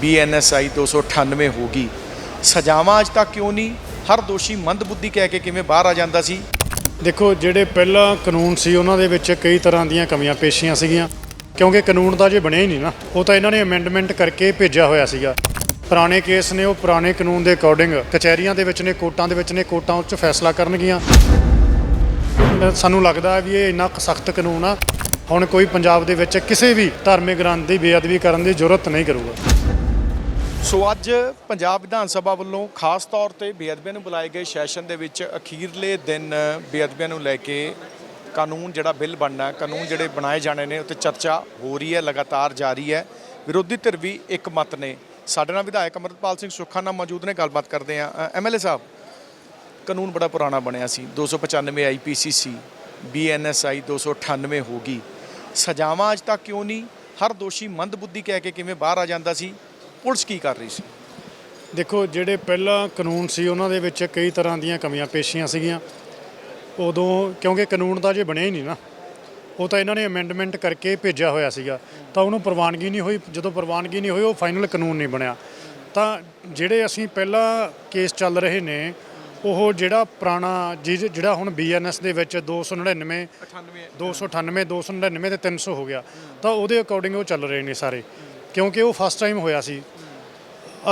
ਬੀਐਨਐਸਆਈ 298 ਹੋ ਗਈ। ਸਜ਼ਾਵਾਂ ਅੱਜ ਤੱਕ ਕਿਉਂ ਨਹੀਂ? ਹਰ ਦੋਸ਼ੀ ਮੰਦਬੁੱਧੀ ਕਹਿ ਕੇ ਕਿਵੇਂ ਬਾਹਰ ਆ ਜਾਂਦਾ ਸੀ? ਦੇਖੋ, ਜਿਹੜੇ ਪਹਿਲਾਂ ਕਾਨੂੰਨ ਸੀ, ਉਹਨਾਂ ਦੇ ਵਿੱਚ ਕਈ ਤਰ੍ਹਾਂ ਦੀਆਂ ਕਮੀਆਂ ਪੇਸ਼ੀਆਂ ਸੀਗੀਆਂ। ਕਿਉਂਕਿ ਕਾਨੂੰਨ ਤਾਂ ਜੇ ਬਣਿਆ ਹੀ ਨਹੀਂ ਨਾ। ਉਹ ਤਾਂ ਇਹਨਾਂ ਨੇ ਅਮੈਂਡਮੈਂਟ ਕਰਕੇ ਭੇਜਿਆ ਹੋਇਆ ਸੀਗਾ। ਪੁਰਾਣੇ ਕੇਸ ਨੇ, ਉਹ ਪੁਰਾਣੇ ਕਾਨੂੰਨ ਦੇ ਅਕੋਰਡਿੰਗ ਕਚਹਿਰੀਆਂ ਦੇ ਵਿੱਚ ਨੇ, ਕੋਰਟਾਂ ਦੇ ਵਿੱਚ ਨੇ, ਕੋਰਟਾਂ ਉੱਚ ਫੈਸਲਾ ਕਰਨਗੀਆਂ। ਸਾਨੂੰ ਲੱਗਦਾ ਵੀ ਇਹ ਇੰਨਾ ਸਖਤ ਕਾਨੂੰਨ ਆ। ਹੁਣ ਕੋਈ ਪੰਜਾਬ ਦੇ ਵਿੱਚ ਕਿਸੇ ਵੀ ਧਾਰਮਿਕ ਗ੍ਰੰਥ ਦੀ ਬੇਅਦਬੀ ਕਰਨ ਦੀ ਜ਼ਰੂਰਤ ਨਹੀਂ ਕਰੂਗਾ। ਸੋ ਅੱਜ ਪੰਜਾਬ ਵਿਧਾਨ ਸਭਾ ਵੱਲੋਂ ਖਾਸ ਤੌਰ ਤੇ ਬੇਅਦਬੀਆਂ ਨੂੰ ਬੁਲਾਏ ਗਏ ਸੈਸ਼ਨ ਦੇ ਵਿੱਚ ਅਖੀਰਲੇ ਦਿਨ ਬੇਅਦਬੀਆਂ ਨੂੰ ਲੈ ਕੇ ਕਾਨੂੰਨ ਜਿਹੜਾ ਬਿੱਲ ਬਣਨਾ ਕਾਨੂੰਨ ਜਿਹੜੇ ਬਣਾਏ ਜਾਣੇ ਨੇ, ਉੱਤੇ ਚਰਚਾ ਹੋ ਰਹੀ ਹੈ, ਲਗਾਤਾਰ ਜਾਰੀ ਹੈ। ਵਿਰੋਧੀ ਧਿਰ ਵੀ ਇੱਕ ਮਤ ਨੇ। ਸਾਡੇ ਨਾਲ ਵਿਧਾਇਕ ਅਮਰਪਾਲ ਸਿੰਘ ਸੁੱਖਾ ਨਾਲ ਮੌਜੂਦ ਨੇ, ਗੱਲਬਾਤ ਕਰਦੇ ਆ ਐਮਐਲਏ ਸਾਹਿਬ, ਕਾਨੂੰਨ ਬੜਾ ਪੁਰਾਣਾ ਬਣਿਆ ਸੀ। 295 ਆਈਪੀਸੀ ਸੀ ਬੀਐਨਐਸਆਈ 298 ਹੋ ਗਈ। ਸਜ਼ਾਵਾਂ ਅੱਜ ਤੱਕ ਕਿਉਂ ਨਹੀਂ? ਹਰ ਦੋਸ਼ੀ ਮੰਦਬੁੱਧੀ ਕਹਿ ਕੇ ਕਿਵੇਂ ਬਾਹਰ ਆ ਜਾਂਦਾ ਸੀ? ਪੁਲਿਸ ਕੀ ਕਰ ਰਹੀ ਸੀ? ਦੇਖੋ ਜਿਹੜੇ ਪਹਿਲਾਂ ਕਾਨੂੰਨ ਸੀ ਉਹਨਾਂ ਦੇ ਵਿੱਚ ਕਈ ਤਰ੍ਹਾਂ ਦੀਆਂ ਕਮੀਆਂ ਪੇਸ਼ੀਆਂ ਸੀਗੀਆਂ। ਉਦੋਂ ਕਿਉਂਕਿ ਕਾਨੂੰਨ ਤਾਂ ਜੇ ਬਣਿਆ ਹੀ ਨਹੀਂ ਨਾ ਉਹ ਤਾਂ ਇਹਨਾਂ ਨੇ ਅਮੈਂਡਮੈਂਟ ਕਰਕੇ ਭੇਜਿਆ ਹੋਇਆ ਸੀਗਾ। ਤਾਂ ਉਹਨੂੰ ਪ੍ਰਵਾਨਗੀ ਨਹੀਂ ਹੋਈ। ਜਦੋਂ ਪ੍ਰਵਾਨਗੀ ਨਹੀਂ ਹੋਈ ਉਹ ਫਾਈਨਲ ਕਾਨੂੰਨ ਨਹੀਂ ਬਣਿਆ। ਤਾਂ ਜਿਹੜੇ ਅਸੀਂ ਪਹਿਲਾਂ ਕੇਸ ਚੱਲ ਰਹੇ ਨੇ ਉਹ ਜਿਹੜਾ ਪੁਰਾਣਾ ਜਿਹ- ਜਿਹੜਾ ਹੁਣ ਬੀਐਨਐਸ ਦੇ ਵਿੱਚ 299 298 299 ਤੇ 300 ਹੋ ਗਿਆ। ਤਾਂ ਉਹਦੇ ਅਕੋਰਡਿੰਗ ਉਹ ਚੱਲ ਰਹੇ ਨੇ ਸਾਰੇ। ਕਿਉਂਕਿ ਉਹ ਫਸਟ ਟਾਈਮ ਹੋਇਆ ਸੀ।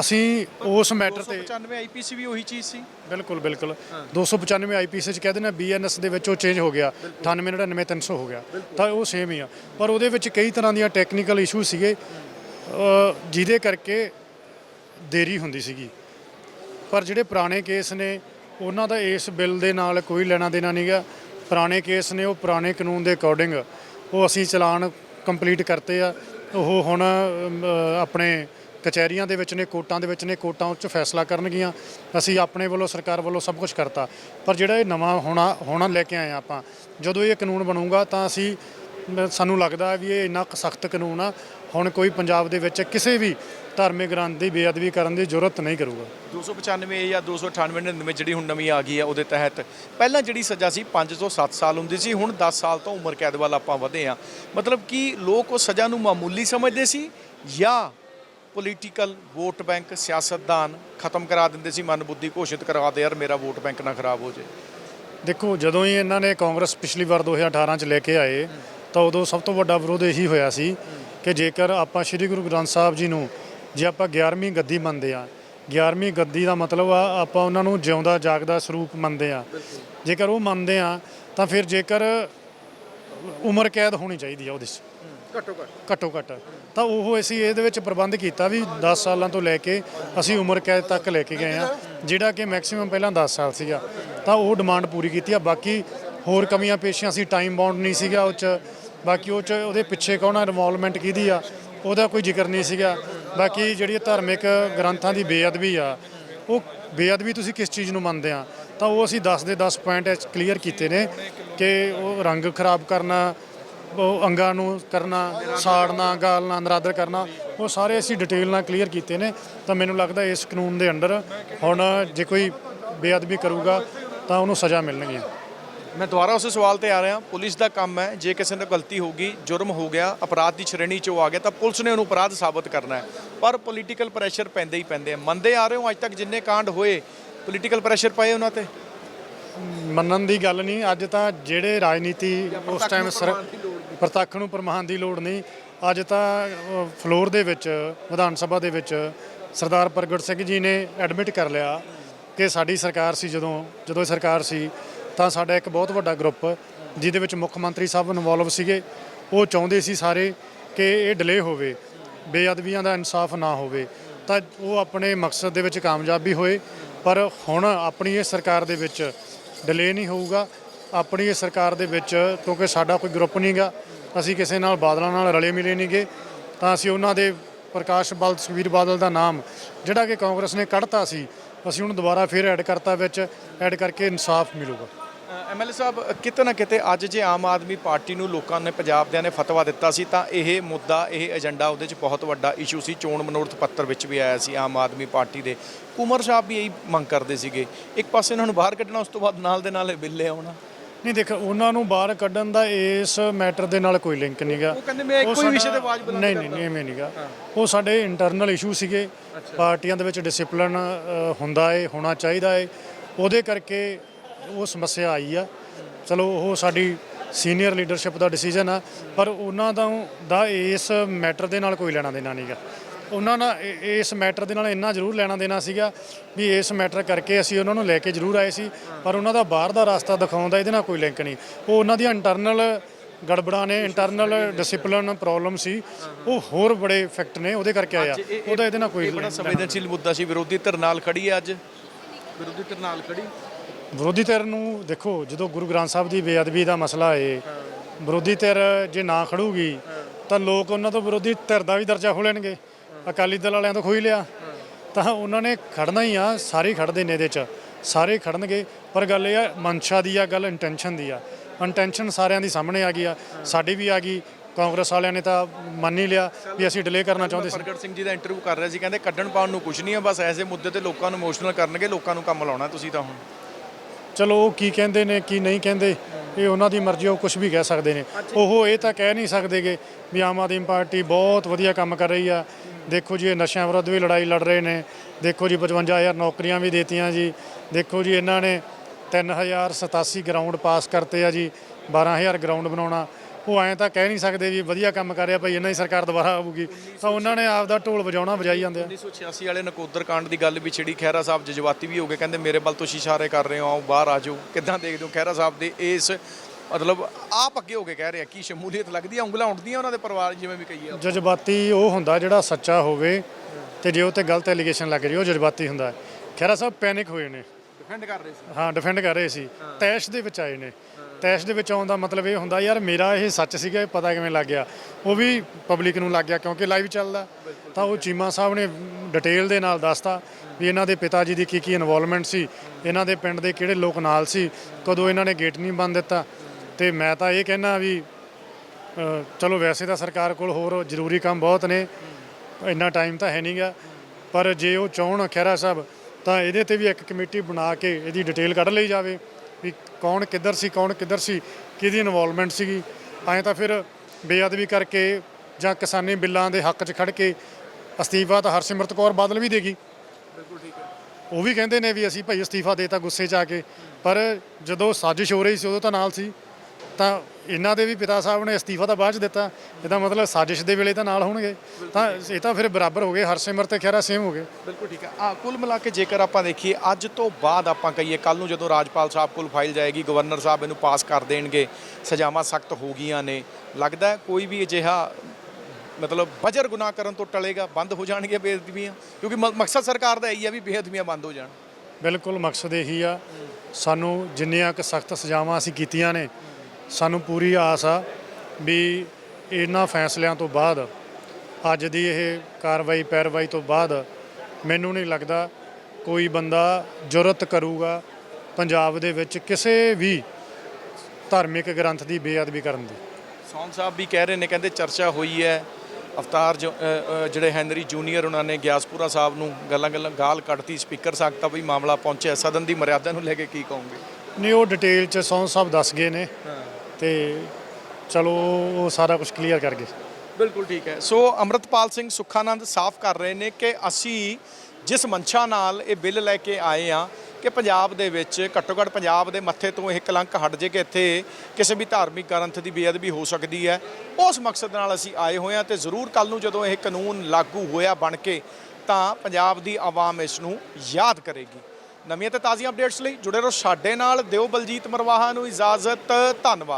ਅਸੀਂ ਉਸ ਮੈਟਰ ਤੇ 295 ਆਈਪੀਸੀ ਵੀ ਉਹੀ ਚੀਜ਼ ਸੀ। ਬਿਲਕੁਲ ਬਿਲਕੁਲ। 295 ਆਈਪੀਸੀ ਚ ਕਹਿੰਦੇ ਨੇ ਬੀਐਨਐਸ ਦੇ ਵਿੱਚ ਉਹ ਚੇਂਜ ਹੋ ਗਿਆ। 98 99 300 ਹੋ ਗਿਆ। ਤਾਂ ਉਹ ਸੇਮ ਹੀ ਆ। ਪਰ ਉਹਦੇ ਵਿੱਚ ਕਈ ਤਰ੍ਹਾਂ ਦੀਆਂ ਟੈਕਨੀਕਲ ਇਸ਼ੂ ਸੀਗੇ ਜਿਹਦੇ ਕਰਕੇ ਦੇਰੀ ਹੁੰਦੀ ਸੀਗੀ। ਪਰ ਜਿਹੜੇ ਪੁਰਾਣੇ ਕੇਸ ਨੇ ਉਹਨਾਂ ਦਾ ਇਸ ਬਿੱਲ ਦੇ ਨਾਲ ਕੋਈ ਲੈਣਾ ਦੇਣਾ ਨਹੀਂਗਾ ਪੁਰਾਣੇ ਕੇਸ ਨੇ ਉਹ ਪੁਰਾਣੇ ਕਾਨੂੰਨ ਦੇ ਅਕੋਰਡਿੰਗ ਉਹ ਅਸੀਂ ਚਲਾਨ ਕੰਪਲੀਟ ਕਰਤੇ ਆ। ਉਹ ਹੁਣ ਆਪਣੇ ਕਚਹਿਰੀਆਂ ਦੇ ਵਿੱਚ ਨੇ, ਕੋਰਟਾਂ ਦੇ ਵਿੱਚ ਨੇ, ਕੋਰਟਾਂ ਉੱਚ ਫੈਸਲਾ ਕਰਨਗੀਆਂ। ਅਸੀਂ ਆਪਣੇ ਵੱਲੋਂ, ਸਰਕਾਰ ਵੱਲੋਂ ਸਭ ਕੁਝ ਕਰਤਾ। ਪਰ ਜਿਹੜਾ ਇਹ ਨਵਾਂ ਹੋਣਾ ਹੋਣਾ ਲੈ ਕੇ ਆਏ ਆ ਆਪਾਂ, ਜਦੋਂ ਇਹ ਕਾਨੂੰਨ ਬਣੂਗਾ ਤਾਂ ਅਸੀਂ ਸਾਨੂੰ ਲੱਗਦਾ ਵੀ ਇਹ ਇੰਨਾ ਕੁ ਸਖਤ ਕਾਨੂੰਨ ਆ। ਹੁਣ ਕੋਈ ਪੰਜਾਬ ਦੇ ਵਿੱਚ ਕਿਸੇ ਵੀ ਧਾਰਮਿਕ ਗ੍ਰੰਥ ਦੀ ਬੇਅਦਬੀ ਕਰਨ ਦੀ ਜ਼ਰੂਰਤ ਨਹੀਂ ਕਰੂਗਾ। 295 ਜਾਂ 298 99 ਜਿਹੜੀ ਹੁਣ ਨਵੀਂ ਆ ਗਈ ਹੈ ਉਹਦੇ ਤਹਿਤ ਪਹਿਲਾਂ ਜਿਹੜੀ ਸਜ਼ਾ ਸੀ 5 ਤੋਂ 7 ਸਾਲ ਹੁੰਦੀ ਸੀ ਹੁਣ 10 ਸਾਲ ਤੋਂ ਉਮਰ ਕੈਦ ਵੱਲ ਆਪਾਂ ਵਧੇ ਆ। ਮਤਲਬ ਕਿ ਲੋਕ ਉਹ ਸਜ਼ਾ ਨੂੰ ਮਾਮੂਲੀ ਸਮਝਦੇ ਸੀ ਜਾਂ ਪੋਲੀਟੀਕਲ ਵੋਟ ਬੈਂਕ ਸਿਆਸਤਦਾਨ ਖਤਮ ਕਰਾ ਦਿੰਦੇ ਸੀ ਮਨਬੁੱਧੀ ਘੋਸ਼ਿਤ ਕਰਵਾ ਦੇ ਯਾਰ ਮੇਰਾ ਵੋਟ ਬੈਂਕ ਨਾ ਖਰਾਬ ਹੋ ਜੇ। ਦੇਖੋ ਜਦੋਂ ਹੀ ਇਹਨਾਂ ਨੇ ਕਾਂਗਰਸ ਪਿਛਲੀ ਵਾਰ 2018 ਚ ਲੈ ਕੇ ਆਏ ਤਾਂ ਉਦੋਂ ਸਭ ਤੋਂ ਵੱਡਾ ਵਿਰੋਧ ਇਹੀ ਹੋਇਆ ਸੀ ਕਿ ਜੇਕਰ ਆਪਾਂ ਸ੍ਰੀ ਗੁਰੂ ਗ੍ਰੰਥ ਸਾਹਿਬ ਜੀ ਨੂੰ ਜੇ ਆਪਾਂ 11ਵੀਂ ਗੱਦੀ ਮੰਨਦੇ ਆ 11ਵੀਂ ਗੱਦੀ ਦਾ ਮਤਲਬ ਆ ਆਪਾਂ ਉਹਨਾਂ ਨੂੰ ਜਿਉਂਦਾ ਜਾਗਦਾ ਸਰੂਪ ਮੰਨਦੇ ਆ ਜੇਕਰ ਉਹ ਮੰਨਦੇ ਆ ਤਾਂ ਫਿਰ ਜੇਕਰ ਉਮਰ ਕੈਦ ਹੋਣੀ ਚਾਹੀਦੀ ਆ ਉਹਦੇ 'ਚ। ਘੱਟੋ ਘੱਟ। ਘੱਟੋ ਘੱਟ। ਤਾਂ ਉਹ ਅਸੀਂ ਇਹਦੇ ਵਿੱਚ ਪ੍ਰਬੰਧ ਕੀਤਾ ਵੀ 10 ਸਾਲਾਂ ਤੋਂ ਲੈ ਕੇ ਅਸੀਂ ਉਮਰ ਕੈਦ ਤੱਕ ਲੈ ਕੇ ਗਏ ਆ ਜਿਹੜਾ ਕਿ ਮੈਕਸਿਮਮ ਪਹਿਲਾਂ 10 ਸਾਲ ਸੀਗਾ। ਤਾਂ ਉਹ ਡਿਮਾਂਡ ਪੂਰੀ ਕੀਤੀ ਆ ਬਾਕੀ ਹੋਰ ਕਮੀਆਂ ਪੇਸ਼ੀਆਂ ਸੀ ਟਾਈਮ ਬਾਉਂਡ ਨਹੀਂ ਸੀਗਾ ਉਹ ਚ। ਬਾਕੀ ਉਹ ਚ ਉਹਦੇ ਪਿੱਛੇ ਕੌਣ ਇਨਵੋਲਵਮੈਂਟ ਕਿਹਦੀ ਆ? ਉਹਦਾ ਕੋਈ ਜ਼ਿਕਰ ਨਹੀਂ ਸੀਗਾ। ਬਾਕੀ ਜਿਹੜੀ ਧਾਰਮਿਕ ਗ੍ਰੰਥਾਂ ਦੀ ਬੇਅਦਬੀ ਆ, ਉਹ ਬੇਅਦਬੀ ਤੁਸੀਂ ਕਿਸ ਚੀਜ਼ ਨੂੰ ਮੰਨਦੇ ਆ? ਤਾਂ ਉਹ ਅਸੀਂ 10 ਦੇ 10 ਪੁਆਇੰਟ ਕਲੀਅਰ ਕੀਤੇ ਨੇ ਕਿ ਉਹ ਰੰਗ ਖਰਾਬ ਕਰਨਾ, ਉਹ ਅੰਗਾਂ ਨੂੰ ਕਰਨਾ, ਸਾੜਨਾ, ਗਾਲਣਾ, ਨਰਾਦਰ ਕਰਨਾ, ਉਹ ਸਾਰੇ ਅਸੀਂ ਡਿਟੇਲ ਨਾਲ ਕਲੀਅਰ ਕੀਤੇ ਨੇ। ਤਾਂ ਮੈਨੂੰ ਲੱਗਦਾ ਇਸ ਕਾਨੂੰਨ ਦੇ ਅੰਡਰ ਹੁਣ ਜੇ ਕੋਈ ਬੇਅਦਬੀ ਕਰੂਗਾ, ਤਾਂ ਉਹਨੂੰ ਸਜ਼ਾ ਮਿਲਣਗੀ ਮੈਂ ਦੁਬਾਰਾ ਉਸੇ ਸਵਾਲ ਤੇ ਆ ਰਿਹਾ ਪੁਲਿਸ ਦਾ ਕੰਮ ਹੈ ਜੇ ਕਿਸੇ ਨਾਲ ਗਲਤੀ ਹੋ ਗਈ ਜੁਰਮ ਹੋ ਗਿਆ ਅਪਰਾਧ ਦੀ ਸ਼੍ਰੇਣੀ 'ਚ ਉਹ ਆ ਗਿਆ ਤਾਂ ਪੁਲਿਸ ਨੇ ਉਹਨੂੰ ਅਪਰਾਧ ਸਾਬਤ ਕਰਨਾ ਹੈ। ਪਰ ਪੋਲੀਟੀਕਲ ਪ੍ਰੈਸ਼ਰ ਪੈਂਦੇ ਹੀ ਪੈਂਦੇ ਆ। ਮੰਨਦੇ ਆ ਰਹੇ ਹੋ ਅੱਜ ਤੱਕ ਜਿੰਨੇ ਕਾਂਡ ਹੋਏ ਪੋਲੀਟੀਕਲ ਪ੍ਰੈਸ਼ਰ ਪਏ ਉਹਨਾਂ ਤੇ? ਮੰਨਣ ਦੀ ਗੱਲ ਨਹੀਂ ਅੱਜ ਤਾਂ ਜਿਹੜੇ ਰਾਜਨੀਤੀ ਉਸ ਟਾਈਮ ਸਰ ਪ੍ਰਤੱਖ ਨੂੰ ਪ੍ਰਮਾਨ ਦੀ ਲੋੜ ਨਹੀਂ। ਅੱਜ ਤਾਂ ਫਲੋਰ ਦੇ ਵਿੱਚ ਵਿਧਾਨ ਸਭਾ ਦੇ ਵਿੱਚ ਸਰਦਾਰ ਪ੍ਰਗਟ ਸਿੰਘ ਜੀ ਨੇ ਐਡਮਿਟ ਕਰ ਲਿਆ ਕਿ ਸਾਡੀ ਸਰਕਾਰ ਸੀ ਜਦੋਂ ਜਦੋਂ ਸਰਕਾਰ ਸੀ। ਤਾਂ ਸਾਡਾ ਇੱਕ ਬਹੁਤ ਵੱਡਾ ਗਰੁੱਪ, ਜਿਹਦੇ ਵਿੱਚ ਮੁੱਖ ਮੰਤਰੀ ਸਾਹਿਬ ਇਨਵੋਲਵ ਸੀਗੇ, ਉਹ ਚਾਹੁੰਦੇ ਸੀ ਸਾਰੇ ਕਿ ਇਹ ਡਿਲੇ ਹੋਵੇ, ਬੇਅਦਬੀਆਂ ਦਾ ਇਨਸਾਫ ਨਾ ਹੋਵੇ। ਤਾਂ ਉਹ ਆਪਣੇ ਮਕਸਦ ਦੇ ਵਿੱਚ ਕਾਮਯਾਬ ਵੀ ਹੋਏ, ਪਰ ਹੁਣ ਆਪਣੀ ਇਹ ਸਰਕਾਰ ਦੇ ਵਿੱਚ ਡਿਲੇ ਨਹੀਂ ਹੋਊਗਾ। ਆਪਣੀ ਇਹ ਸਰਕਾਰ ਦੇ ਵਿੱਚ, ਕਿਉਂਕਿ ਸਾਡਾ ਕੋਈ ਗਰੁੱਪ ਨਹੀਂਗਾ ਅਸੀਂ ਕਿਸੇ ਨਾਲ ਬਾਦਲਾਂ ਨਾਲ ਰਲੇ ਮਿਲੇ ਨਹੀਂਗੇ ਤਾਂ ਅਸੀਂ ਉਹਨਾਂ ਦੇ ਪ੍ਰਕਾਸ਼ ਬਲ, ਸੁਖਬੀਰ ਬਾਦਲ ਦਾ ਨਾਮ, ਜਿਹੜਾ ਕਿ ਕਾਂਗਰਸ ਨੇ ਕੱਢਤਾ ਸੀ, ਅਸੀਂ ਉਹਨੂੰ ਦੁਬਾਰਾ ਫਿਰ ਐਡ ਕਰਤਾ ਵਿੱਚ ਐਡ ਕਰਕੇ ਇਨਸਾਫ ਮਿਲੂਗਾ। ਐਮਐਲਏ ਸਾਹਿਬ ਕਿਤੇ ਨਾ ਕਿਤੇ ਅੱਜ ਜੇ ਆਮ ਆਦਮੀ ਪਾਰਟੀ ਨੂੰ ਲੋਕਾਂ ਨੇ ਪੰਜਾਬ ਦਿਆਂ ਨੇ ਫਤਵਾ ਦਿੱਤਾ ਸੀ ਤਾਂ ਇਹ ਮੁੱਦਾ ਇਹ ਏਜੰਡਾ ਉਹਦੇ 'ਚ ਬਹੁਤ ਵੱਡਾ ਇਸ਼ੂ ਸੀ। ਚੋਣ ਮਨੋਰਥ ਪੱਤਰ ਵਿੱਚ ਵੀ ਆਇਆ ਸੀ ਆਮ ਆਦਮੀ ਪਾਰਟੀ ਦੇ। ਕੁਮਰ ਸਾਹਿਬ ਵੀ ਇਹੀ ਮੰਗ ਕਰਦੇ ਸੀਗੇ। ਇੱਕ ਪਾਸੇ ਇਹਨਾਂ ਨੂੰ ਬਾਹਰ ਕੱਢਣਾ ਉਸ ਤੋਂ ਬਾਅਦ ਨਾਲ ਦੇ ਨਾਲ ਇਹ ਬਿੱਲ ਆਉਣਾ। ਨਹੀਂ ਦੇਖ ਉਹਨਾਂ ਨੂੰ ਬਾਹਰ ਕੱਢਣ ਦਾ ਇਸ ਮੈਟਰ ਦੇ ਨਾਲ ਕੋਈ ਲਿੰਕ ਨਹੀਂਗਾ ਉਹ ਕਹਿੰਦੇ ਮੈਂ ਇੱਕੋ ਹੀ ਵਿਸ਼ੇ ਤੇ ਆਵਾਜ਼ ਬੁਲੰਦ ਨਹੀਂ ਨਹੀਂ ਨਹੀਂ, ਐਵੇਂ ਨਹੀਂਗਾ ਉਹ ਸਾਡੇ ਇੰਟਰਨਲ ਇਸ਼ੂ ਸੀਗੇ। ਪਾਰਟੀਆਂ ਦੇ ਵਿੱਚ ਡਿਸਪਲਿਨ ਹੁੰਦਾ ਏ ਹੋਣਾ ਚਾਹੀਦਾ ਏ। ਉਹਦੇ ਕਰਕੇ ਉਹ ਸਮੱਸਿਆ ਆਈ ਆ। ਚਲੋ ਉਹ ਸਾਡੀ ਸੀਨੀਅਰ ਲੀਡਰਸ਼ਿਪ ਦਾ ਡਿਸੀਜਨ ਆ ਪਰ ਉਹਨਾਂ ਦਾ ਦਾ ਇਸ ਮੈਟਰ ਦੇ ਨਾਲ ਕੋਈ ਲੈਣਾ ਦੇਣਾ ਨਹੀਂਗਾ ਉਹਨਾਂ ਨਾਲ ਇਸ ਮੈਟਰ ਦੇ ਨਾਲ ਇੰਨਾ ਜ਼ਰੂਰ ਲੈਣਾ ਦੇਣਾ ਸੀਗਾ ਵੀ ਇਸ ਮੈਟਰ ਕਰਕੇ ਅਸੀਂ ਉਹਨਾਂ ਨੂੰ ਲੈ ਕੇ ਜ਼ਰੂਰ ਆਏ ਸੀ ਪਰ ਉਹਨਾਂ ਦਾ ਬਾਹਰ ਦਾ ਰਸਤਾ ਦਿਖਾਉਣ ਦਾ ਇਹਦੇ ਨਾਲ ਕੋਈ ਲਿੰਕ ਨਹੀਂ। ਉਹ ਉਹਨਾਂ ਦੀਆਂ ਇੰਟਰਨਲ ਗੜਬੜਾਂ ਨੇ ਇੰਟਰਨਲ ਡਿਸਪਲਿਨ ਪ੍ਰੋਬਲਮ ਸੀ ਉਹ ਹੋਰ ਬੜੇ ਇਫੈਕਟ ਨੇ ਉਹਦੇ ਕਰਕੇ ਆਇਆ ਉਹਦਾ ਇਹਦੇ ਨਾਲ ਕੋਈ ਬੜਾ ਸੰਵੇਦਨਸ਼ੀਲ ਮੁੱਦਾ ਸੀ ਵਿਰੋਧੀ ਧਿਰ ਨਾਲ ਖੜੀ ਹੈ ਅੱਜ? ਵਿਰੋਧੀ ਧਿਰ ਨਾਲ ਖੜੀ। ਵਿਰੋਧੀ ਧਿਰ ਨੂੰ ਦੇਖੋ, ਜਦੋਂ ਗੁਰੂ ਗ੍ਰੰਥ ਸਾਹਿਬ ਦੀ ਬੇਅਦਬੀ ਦਾ ਮਸਲਾ ਏ, ਵਿਰੋਧੀ ਧਿਰ ਜੇ ਨਾ ਖੜੂਗੀ, ਤਾਂ ਲੋਕ ਉਹਨਾਂ ਤੋਂ ਵਿਰੋਧੀ ਧਿਰ ਦਾ ਵੀ ਦਰਜਾ ਖੋ ਲੈਣਗੇ। ਅਕਾਲੀ ਦਲ ਵਾਲਿਆਂ ਤੋਂ ਖੋਈ ਲਿਆ। ਤਾਂ ਉਹਨਾਂ ਨੇ ਖੜਨਾ ਹੀ ਆ, ਸਾਰੇ ਹੀ ਖੜਦੇ ਨੇ ਇਹਦੇ 'ਚ, ਸਾਰੇ ਖੜਨਗੇ। ਪਰ ਗੱਲ ਇਹ ਆ, ਮਨਸ਼ਾ ਦੀ ਆ, ਗੱਲ ਇੰਟੈਂਸ਼ਨ ਦੀ ਆ। ਇੰਟੈਂਸ਼ਨ ਸਾਰਿਆਂ ਦੀ ਸਾਹਮਣੇ ਆ ਗਈ ਆ, ਸਾਡੀ ਵੀ ਆ ਗਈ। ਕਾਂਗਰਸ ਵਾਲਿਆਂ ਨੇ ਤਾਂ ਮੰਨ ਹੀ ਲਿਆ ਵੀ ਅਸੀਂ ਡਿਲੇ ਕਰਨਾ ਚਾਹੁੰਦੇ ਸੀ। ਪ੍ਰਗਟ ਸਿੰਘ ਜੀ ਦਾ ਇੰਟਰਵਿਊ ਕਰ ਰਿਹਾ ਸੀ, ਕਹਿੰਦੇ ਕੱਢਣ ਪਾਉਣ ਨੂੰ ਕੁਝ ਨਹੀਂ ਆ, ਬਸ ਐਸੇ ਮੁੱਦੇ ਤੇ ਲੋਕਾਂ ਨੂੰ ਇਮੋਸ਼ਨਲ ਕਰਨਗੇ, ਲੋਕਾਂ ਨੂੰ ਕੰਮ ਲਾਉਣਾ ਤੁਸੀਂ ਤਾਂ ਹੁਣ। ਚਲੋ ਉਹ ਕੀ ਕਹਿੰਦੇ ਨੇ ਕੀ ਨਹੀਂ ਕਹਿੰਦੇ ਇਹ ਉਹਨਾਂ ਦੀ ਮਰਜ਼ੀ ਉਹ ਕੁਝ ਵੀ ਕਹਿ ਸਕਦੇ ਨੇ। ਉਹ ਇਹ ਤਾਂ ਕਹਿ ਨਹੀਂ ਸਕਦੇਗੇ ਵੀ ਆਮ ਆਦਮੀ ਪਾਰਟੀ ਬਹੁਤ ਵਧੀਆ ਕੰਮ ਕਰ ਰਹੀ ਆ। ਦੇਖੋ ਜੀ ਇਹ ਨਸ਼ਿਆਂ ਵਿਰੁੱਧ ਵੀ ਲੜਾਈ ਲੜ ਰਹੇ ਨੇ। ਦੇਖੋ ਜੀ 55000 ਨੌਕਰੀਆਂ ਵੀ ਦੇਤੀਆਂ ਜੀ। ਦੇਖੋ ਜੀ ਇਹਨਾਂ ਨੇ 3087 ਗਰਾਊਂਡ ਪਾਸ ਕਰਤੇ ਆ ਜੀ 12000 ਗਰਾਊਂਡ ਬਣਾਉਣਾ। ਉਹ ਐਂ ਤਾਂ ਕਹਿ ਨਹੀਂ ਸਕਦੇ ਵੀ ਵਧੀਆ ਕੰਮ ਕਰ ਰਿਹਾ ਭਾਈ ਇਹਨਾਂ ਦੀ ਸਰਕਾਰ ਦੁਬਾਰਾ ਆਊਗੀ। ਤਾਂ ਉਹਨਾਂ ਨੇ ਆਪ ਦਾ ਢੋਲ ਵਜਾਉਣਾ ਵਜਾਈ ਜਾਂਦੇ ਆ। 1986 ਵਾਲੇ ਨਕੋਦਰ ਕਾਂਡ ਦੀ ਗੱਲ ਵੀ ਛਿੜੀ ਖਹਿਰਾ ਸਾਹਿਬ ਜਜ਼ਬਾਤੀ ਵੀ ਹੋ ਗਏ ਕਹਿੰਦੇ ਮੇਰੇ ਵੱਲ ਤੁਸੀਂ ਇਸ਼ਾਰੇ ਕਰ ਰਹੇ ਹੋ ਆਓ ਬਾਹਰ ਆ ਜਾਓ। ਕਿੱਦਾਂ ਦੇਖਦੇ ਹੋ ਖਹਿਰਾ ਸਾਹਿਬ ਦੇ ਇਸ ਮਤਲਬ ਆਪ ਅੱਗੇ ਹੋ ਕੇ ਕਹਿ ਰਹੇ ਆ ਕੀ ਸ਼ਮੂਲੀਅਤ ਲੱਗਦੀ ਆ? ਉਂਗਲਾਂ ਉੱਠਦੀਆਂ ਉਹਨਾਂ ਦੇ ਪਰਿਵਾਰ ਜਿਵੇਂ ਵੀ ਕਹੀਏ ਜਜ਼ਬਾਤੀ ਉਹ ਹੁੰਦਾ ਜਿਹੜਾ ਸੱਚਾ ਹੋਵੇ ਤੇ ਜੇ ਉਹ ਤੇ ਗਲਤ ਐਲੀਗੇਸ਼ਨ ਲੱਗ ਰਹੀ ਉਹ ਜਜ਼ਬਾਤੀ ਹੁੰਦਾ। ਖਹਿਰਾ ਸਾਹਿਬ ਪੈਨਿਕ ਹੋਏ ਨੇ। ਡਿਫੈਂਡ ਕਰ ਰਹੇ ਸੀ। ਹਾਂ ਡਿਫੈਂਡ ਕਰ ਰਹੇ ਸੀ। ਤੈਸ਼ ਦੇ ਵਿੱਚ ਆਏ ਨੇ। ਤੈਸ਼ ਦੇ ਵਿੱਚ ਆਉਣ ਦਾ ਮਤਲਬ ਇਹ ਹੁੰਦਾ, ਯਾਰ ਮੇਰਾ ਇਹ ਸੱਚ ਸੀਗਾ, ਇਹ ਪਤਾ ਕਿਵੇਂ ਲੱਗ ਗਿਆ? ਉਹ ਵੀ ਪਬਲਿਕ ਨੂੰ ਲੱਗ ਗਿਆ, ਕਿਉਂਕਿ ਲਾਈਵ ਚੱਲਦਾ। ਤਾਂ ਉਹ ਚੀਮਾ ਸਾਹਿਬ ਨੇ ਡਿਟੇਲ ਦੇ ਨਾਲ ਦੱਸਤਾ ਵੀ ਇਹਨਾਂ ਦੇ ਪਿਤਾ ਜੀ ਦੀ ਕੀ ਕੀ ਇਨਵੋਲਵਮੈਂਟ ਸੀ, ਇਹਨਾਂ ਦੇ ਪਿੰਡ ਦੇ ਕਿਹੜੇ ਲੋਕ ਨਾਲ ਸੀ, ਕਦੋਂ ਇਹਨਾਂ ਨੇ ਗੇਟ ਨਹੀਂ ਬੰਦ ਦਿੱਤਾ। ਤੇ ਮੈਂ ਤਾਂ ਇਹ ਕਹਿਣਾ ਵੀ ਚਲੋ ਵੈਸੇ ਤਾਂ ਸਰਕਾਰ ਕੋਲ ਹੋਰ ਜ਼ਰੂਰੀ ਕੰਮ ਬਹੁਤ ਨੇ, ਇੰਨਾ ਟਾਈਮ ਤਾਂ ਹੈ ਨਹੀਂਗਾ ਪਰ ਜੇ ਉਹ ਚਾਹਣ ਖਹਿਰਾ ਸਾਹਿਬ, ਤਾਂ ਇਹਦੇ ਤੇ ਵੀ ਇੱਕ ਕਮੇਟੀ ਬਣਾ ਕੇ ਇਹਦੀ ਡਿਟੇਲ ਕੱਢ ਲਈ ਜਾਵੇ। ਕੌਣ ਕਿੱਧਰ ਸੀ ਕੌਣ ਕਿੱਧਰ ਸੀ ਕਿਹਦੀ ਇਨਵੋਲਵਮੈਂਟ ਸੀਗੀ। ਐਂ ਤਾਂ ਫਿਰ ਬੇਅਦਬੀ ਕਰਕੇ ਜਾਂ ਕਿਸਾਨੀ ਬਿੱਲਾਂ ਦੇ ਹੱਕ 'ਚ ਖੜ ਕੇ ਅਸਤੀਫਾ ਤਾਂ ਹਰਸਿਮਰਤ ਕੌਰ ਬਾਦਲ ਵੀ ਦੇਗੀ। ਬਿਲਕੁਲ ਠੀਕ ਹੈ। ਉਹ ਵੀ ਕਹਿੰਦੇ ਨੇ ਵੀ ਅਸੀਂ ਭਾਈ ਅਸਤੀਫਾ ਦੇਤਾ ਗੁੱਸੇ 'ਚ ਆ ਕੇ। ਪਰ ਜਦੋਂ ਸਾਜ਼ਿਸ਼ ਹੋ ਰਹੀ ਸੀ ਉਦੋਂ ਤਾਂ ਨਾਲ ਸੀ। ਤਾਂ ਇਹਨਾਂ ਦੇ ਵੀ ਪਿਤਾ ਸਾਹਿਬ ਨੇ ਅਸਤੀਫਾ ਤਾਂ ਬਾਅਦ 'ਚ ਦਿੱਤਾ। ਇਹਦਾ ਮਤਲਬ ਸਾਜ਼ਿਸ਼ ਦੇ ਵੇਲੇ ਤਾਂ ਨਾਲ ਹੋਣਗੇ। ਤਾਂ ਇਹ ਤਾਂ ਫਿਰ ਬਰਾਬਰ ਹੋ ਗਏ। ਹਰਸਿਮਰਤ ਤੇ ਖਹਿਰਾ ਸੇਮ ਹੋ ਗਏ। ਬਿਲਕੁਲ ਠੀਕ ਹੈ। ਆ ਕੁੱਲ ਮਿਲਾ ਕੇ ਜੇਕਰ ਆਪਾਂ ਦੇਖੀਏ ਅੱਜ ਤੋਂ ਬਾਅਦ ਆਪਾਂ ਕਹੀਏ ਕੱਲ ਨੂੰ ਜਦੋਂ ਰਾਜਪਾਲ ਸਾਹਿਬ ਕੋਲ ਫਾਈਲ ਜਾਏਗੀ ਗਵਰਨਰ ਸਾਹਿਬ ਇਹਨੂੰ ਪਾਸ ਕਰ ਦੇਣਗੇ ਸਜ਼ਾਵਾਂ ਸਖਤ ਹੋ ਗਈਆਂ ਨੇ। ਲੱਗਦਾ ਕੋਈ ਵੀ ਅਜਿਹਾ ਮਤਲਬ ਬਜਰ ਗੁਨਾਹ ਕਰਨ ਤੋਂ ਟਲੇਗਾ ਬੰਦ ਹੋ ਜਾਣਗੇ ਬੇਅਦਬੀਆਂ? ਕਿਉਂਕਿ ਮਕਸਦ ਸਰਕਾਰ ਦਾ ਇਹੀ ਹੈ ਵੀ ਬੇਅਦਬੀਆਂ ਬੰਦ ਹੋ ਜਾਣ। ਬਿਲਕੁਲ ਮਕਸਦ ਇਹੀ ਆ। ਸਾਨੂੰ ਜਿੰਨੀਆਂ ਕੁ ਸਖਤ ਸਜ਼ਾਵਾਂ ਅਸੀਂ ਕੀਤੀਆਂ ਨੇ ਸਾਨੂੰ ਪੂਰੀ ਆਸ ਆ ਵੀ ਇਹਨਾਂ ਫੈਸਲਿਆਂ ਤੋਂ ਬਾਅਦ ਅੱਜ ਦੀ ਇਹ ਕਾਰਵਾਈ ਪੈਰਵਾਈ ਤੋਂ ਬਾਅਦ ਮੈਨੂੰ ਨਹੀਂ ਲੱਗਦਾ ਕੋਈ ਬੰਦਾ ਜੁਰਤ ਕਰੂਗਾ ਪੰਜਾਬ ਦੇ ਵਿੱਚ ਕਿਸੇ ਵੀ ਧਾਰਮਿਕ ਗ੍ਰੰਥ ਦੀ ਬੇਅਦਬੀ ਕਰਨ ਦੀ। ਸੌਨ ਸਾਹਿਬ ਵੀ ਕਹਿ ਰਹੇ ਨੇ ਕਹਿੰਦੇ ਚਰਚਾ ਹੋਈ ਹੈ। ਅਵਤਾਰ ਜਿਹੜੇ ਹੈਨਰੀ ਜੂਨੀਅਰ ਉਹਨਾਂ ਨੇ ਗਿਆਸਪੁਰਾ ਸਾਹਿਬ ਨੂੰ ਗੱਲਾਂ ਗੱਲਾਂ ਗਾਲ ਕੱਢਤੀ ਸਪੀਕਰ ਸਾਹਿਬ ਤੱਕ ਵੀ ਮਾਮਲਾ ਪਹੁੰਚਿਆ। ਸਦਨ ਦੀ ਮਰਿਆਦਾ ਨੂੰ ਲੈ ਕੇ ਕੀ ਕਹੋਗੇ? ਨਹੀਂ ਉਹ ਡਿਟੇਲ ਚ ਸੌਂ ਸਾਹਿਬ ਦੱਸ ਗਏ ਨੇ। ਤੇ ਚਲੋ, ਉਹ ਸਾਰਾ ਕੁਝ ਕਲੀਅਰ ਕਰ ਗਏ। ਬਿਲਕੁਲ ਠੀਕ ਹੈ। ਸੋ ਅਮਰਤਪਾਲ ਸਿੰਘ ਸੁਖਾਨੰਦ ਸਾਫ਼ ਕਰ ਰਹੇ ਨੇ ਕਿ ਅਸੀਂ ਜਿਸ ਮਨਸ਼ਾ ਨਾਲ ਇਹ ਬਿੱਲ ਲੈ ਕੇ ਆਏ ਆ ਕਿ ਪੰਜਾਬ ਦੇ ਵਿੱਚ ਘੱਟੋ ਘੱਟ ਪੰਜਾਬ ਦੇ ਮੱਥੇ ਤੋਂ ਇਹ ਕਲੰਕ ਹਟ ਜੇ ਕਿ ਇੱਥੇ ਕਿਸੇ ਵੀ ਧਾਰਮਿਕ ਗ੍ਰੰਥ ਦੀ ਬੇਅਦਬੀ ਹੋ ਸਕਦੀ ਹੈ। ਉਸ ਮਕਸਦ ਨਾਲ ਅਸੀਂ ਆਏ ਹੋਏ ਆ ਤੇ ਜ਼ਰੂਰ ਕੱਲ ਨੂੰ ਜਦੋਂ ਇਹ ਕਾਨੂੰਨ ਲਾਗੂ ਹੋਇਆ ਬਣ ਕੇ ਤਾਂ ਪੰਜਾਬ ਦੀ ਆਵਾਮ ਇਸ ਨੂੰ ਯਾਦ ਕਰੇਗੀ। ਨਵੀਆਂ ਤੇ ਤਾਜ਼ੀਆਂ ਅਪਡੇਟਸ ਲਈ ਜੁੜੇ ਰਹੋ ਸਾਡੇ ਨਾਲ। ਦਿਓ ਬਲਜੀਤ ਮਰਵਾਹਾ ਨੂੰ ਇਜਾਜ਼ਤ। ਧੰਨਵਾਦ।